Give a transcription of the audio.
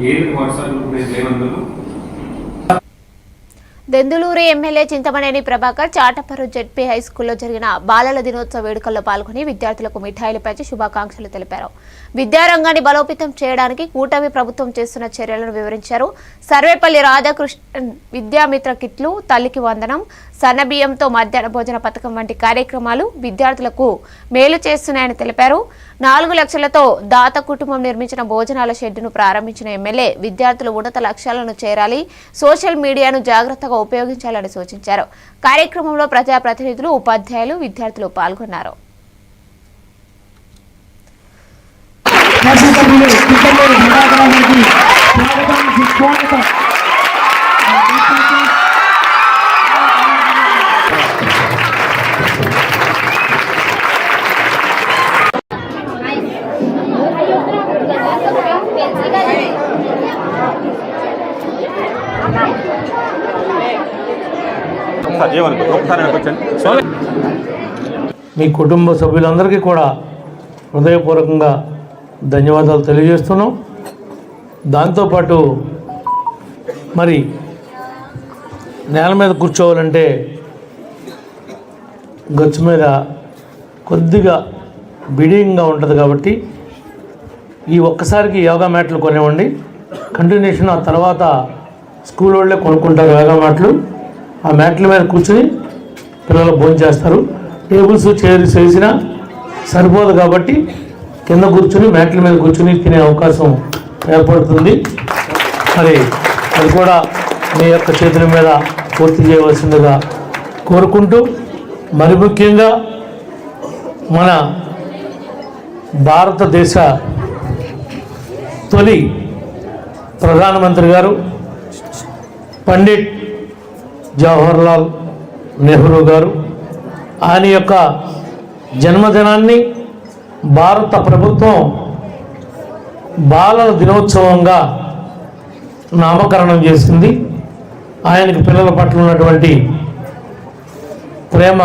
ఏది వర్షాలు గ్రూప్ లేనందుకు Denduluru MLA Chintamaneni Prabhakar Chataparru ZP high స్కూల్లో జరిగిన బాలల దినోత్సవ వేడుకల్లో పాల్గొని విద్యార్థులకు మిఠాయిలు పంచి శుభాకాంక్షలు తెలిపారు. విద్యారంగాన్ని బలోపేతం చేయడానికి కూటమి ప్రభుత్వం చేస్తున్న చర్యలను వివరించారు. సర్వేపల్లి రాధాకృష్ణన్ విద్యామిత్ర కిట్లు తల్లికి వందనం సన్నబియ్యంతో మధ్యాహ్న భోజన పథకం వంటి కార్యక్రమాలు విద్యార్థులకు మేలు చేస్తున్నాయని తెలిపారు. నాలుగు లక్షలతో దాత కుటుంబం నిర్మించిన భోజనాల షెడ్డును ప్రారంభించిన ఎమ్మెల్యే విద్యార్థులు ఉన్నత లక్ష్యాలను చేరాలి సోషల్ మీడియాను జాగ్రత్తగా ఉపయోగించాలని సూచించారు. కార్యక్రమంలో ప్రజాప్రతినిధులు ఉపాధ్యాయులు విద్యార్థులు పాల్గొన్నారు. స్వాగతం. ఒకసారి ఏమనుకో ఒకసారి వెనకొచ్చండి మీ కుటుంబ సభ్యులందరికీ కూడా హృదయపూర్వకంగా ధన్యవాదాలు తెలియజేస్తున్నాం. దాంతోపాటు మరి నేల మీద కూర్చోవాలంటే గచ్చు మీద కొద్దిగా బిడింగ్గా ఉంటుంది కాబట్టి ఈ ఒక్కసారికి యోగా మ్యాట్లు కొనివ్వండి. కంటిన్యూషన్ ఆ తర్వాత స్కూల్ వాళ్ళే కొనుక్కుంటారు యోగా మ్యాట్లు. ఆ మ్యాట్ల మీద కూర్చొని పిల్లలు భోజనం చేస్తారు. టేబుల్స్ చైర్స్ వేసినా సరిపోదు కాబట్టి కింద కూర్చుని మ్యాట్ల మీద కూర్చుని తినే అవకాశం ఏర్పడుతుంది. మరి అది కూడా మీ యొక్క చేతుల మీద పూర్తి చేయవలసిందిగా కోరుకుంటూ మరి ముఖ్యంగా మన భారతదేశ తొలి ప్రధానమంత్రి గారు పండిట్ జవహర్లాల్ నెహ్రూ గారు ఆయన యొక్క జన్మదినాన్ని భారత ప్రభుత్వం బాలల దినోత్సవంగా నామకరణం చేసింది. ఆయనకి పిల్లల పట్ల ఉన్నటువంటి ప్రేమ